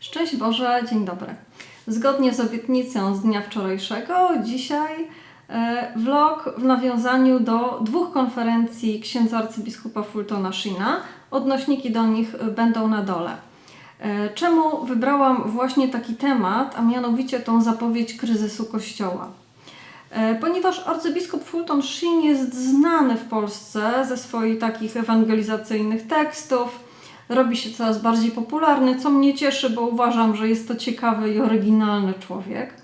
Szczęść Boże, dzień dobry. Zgodnie z obietnicą z dnia wczorajszego, dzisiaj e, vlog w nawiązaniu do dwóch konferencji księdza arcybiskupa Fultona Sheena. Odnośniki do nich będą na dole. E, Czemu wybrałam właśnie taki temat, a mianowicie tą zapowiedź kryzysu Kościoła? E, Ponieważ arcybiskup Fulton Sheen jest znany w Polsce ze swoich takich ewangelizacyjnych tekstów, robi się coraz bardziej popularny, co mnie cieszy, bo uważam, że jest to ciekawy i oryginalny człowiek.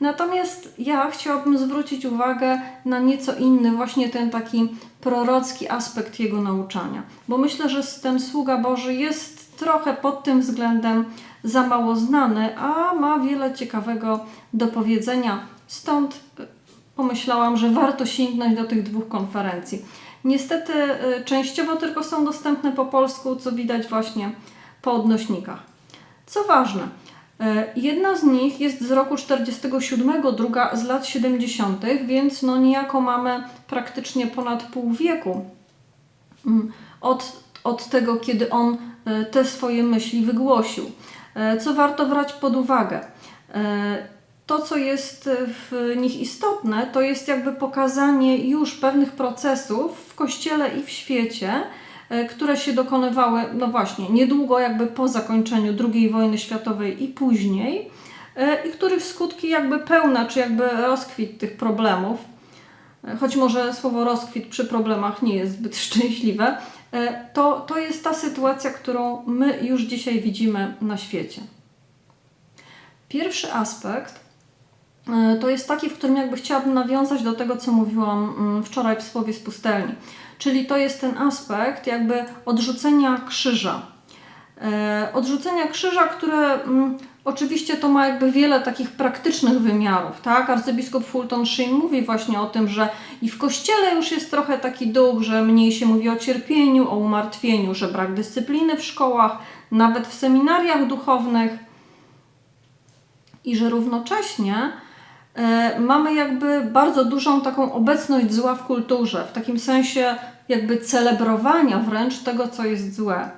Natomiast ja chciałabym zwrócić uwagę na nieco inny, właśnie ten taki prorocki aspekt jego nauczania, bo myślę, że ten sługa Boży jest trochę pod tym względem za mało znany, a ma wiele ciekawego do powiedzenia. Stąd pomyślałam, że warto sięgnąć do tych dwóch konferencji. Niestety y, częściowo tylko są dostępne po polsku, co widać właśnie po odnośnikach. Co ważne, y, jedna z nich jest z roku 47, druga z lat 70., więc no niejako mamy praktycznie ponad pół wieku mm, od, od tego, kiedy on y, te swoje myśli wygłosił. Co warto brać pod uwagę? To, co jest w nich istotne, to jest jakby pokazanie już pewnych procesów w kościele i w świecie, e, które się dokonywały, no właśnie, niedługo jakby po zakończeniu II wojny światowej i później, e, i których skutki jakby pełna, czy jakby rozkwit tych problemów, e, choć może słowo rozkwit przy problemach nie jest zbyt szczęśliwe, e, to, to jest ta sytuacja, którą my już dzisiaj widzimy na świecie. Pierwszy aspekt e, to jest taki, w którym jakby chciałabym nawiązać do tego, co mówiłam mm, wczoraj w słowie z pustelni. Czyli to jest ten aspekt jakby odrzucenia krzyża. E, Odrzucenia krzyża, które mm, oczywiście to ma jakby wiele takich praktycznych wymiarów, tak? Arcybiskup Fulton Sheen mówi właśnie o tym, że i w kościele już jest trochę taki duch, że mniej się mówi o cierpieniu, o umartwieniu, że brak dyscypliny w szkołach, nawet w seminariach duchownych i że równocześnie e, mamy jakby bardzo dużą taką obecność zła w kulturze, w takim sensie jakby celebrowania wręcz tego, co jest złe.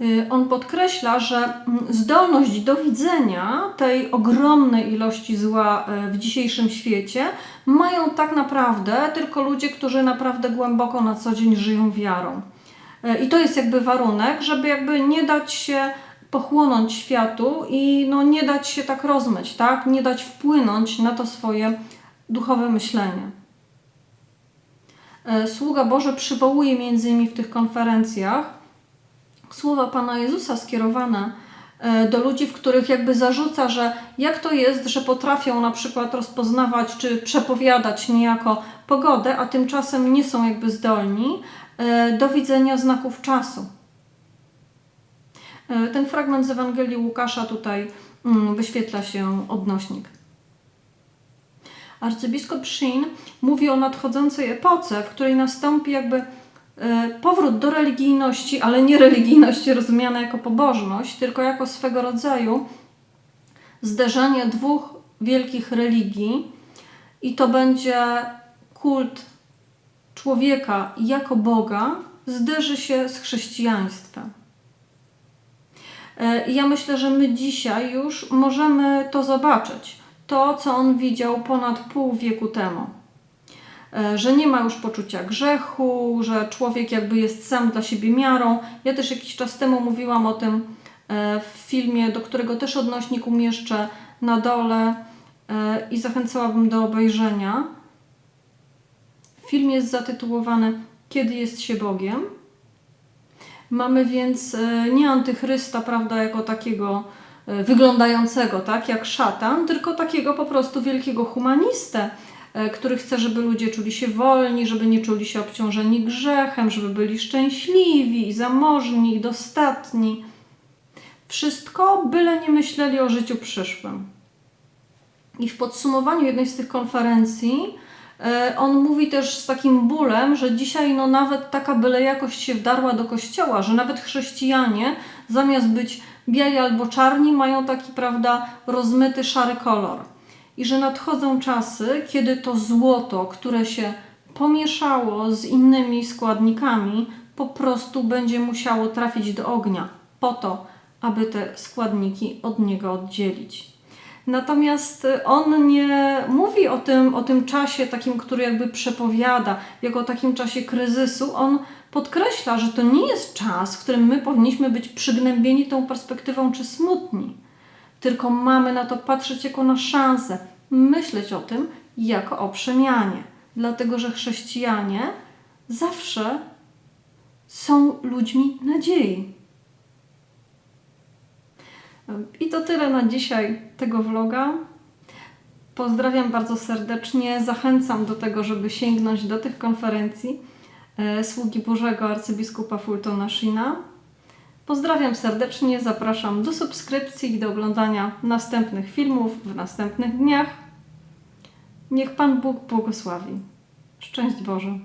Y, On podkreśla, że mm, zdolność do widzenia tej ogromnej ilości zła e, w dzisiejszym świecie mają tak naprawdę tylko ludzie, którzy naprawdę głęboko na co dzień żyją wiarą. E, I to jest jakby warunek, żeby jakby nie dać się pochłonąć światu i no nie dać się tak rozmyć, tak? Nie dać wpłynąć na to swoje duchowe myślenie. E, Sługa Boże przywołuje między innymi w tych konferencjach słowa Pana Jezusa skierowane e, do ludzi, w których jakby zarzuca, że jak to jest, że potrafią na przykład rozpoznawać czy przepowiadać niejako pogodę, a tymczasem nie są jakby zdolni e, do widzenia znaków czasu. E, Ten fragment z Ewangelii Łukasza tutaj mm, wyświetla się odnośnik. Arcybiskup Sheen mówi o nadchodzącej epoce, w której nastąpi jakby e, powrót do religijności, ale nie religijności rozumiana jako pobożność, tylko jako swego rodzaju zderzenie dwóch wielkich religii i to będzie kult człowieka jako Boga zderzy się z chrześcijaństwem. E, I ja myślę, że my dzisiaj już możemy to zobaczyć. To, co on widział ponad pół wieku temu. E, Że nie ma już poczucia grzechu, że człowiek jakby jest sam dla siebie miarą. Ja też jakiś czas temu mówiłam o tym e, w filmie, do którego też odnośnik umieszczę na dole i zachęcałabym do obejrzenia. Film jest zatytułowany Kiedy jest się Bogiem? Mamy więc e, nie antychrysta, prawda, jako takiego e, wyglądającego, tak, jak szatan, tylko takiego po prostu wielkiego humanistę, e, który chce, żeby ludzie czuli się wolni, żeby nie czuli się obciążeni grzechem, żeby byli szczęśliwi, zamożni, dostatni. Wszystko, byle nie myśleli o życiu przyszłym. I w podsumowaniu jednej z tych konferencji on mówi też z takim bólem, że dzisiaj no nawet taka byle jakość się wdarła do kościoła, że nawet chrześcijanie zamiast być biali albo czarni mają taki, prawda, rozmyty szary kolor. I że nadchodzą czasy, kiedy to złoto, które się pomieszało z innymi składnikami, po prostu będzie musiało trafić do ognia po to, aby te składniki od niego oddzielić. Natomiast y, on nie mówi o tym, o tym czasie takim, który jakby przepowiada, jako o takim czasie kryzysu. On podkreśla, że to nie jest czas, w którym my powinniśmy być przygnębieni tą perspektywą czy smutni, tylko mamy na to patrzeć jako na szansę, myśleć o tym jako o przemianie. Dlatego, że chrześcijanie zawsze są ludźmi nadziei. I to tyle na dzisiaj tego vloga. Pozdrawiam bardzo serdecznie. Zachęcam do tego, żeby sięgnąć do tych konferencji e, Sługi Bożego arcybiskupa Fultona Shina. Pozdrawiam serdecznie, zapraszam do subskrypcji i do oglądania następnych filmów w następnych dniach. Niech Pan Bóg błogosławi. Szczęść Boże.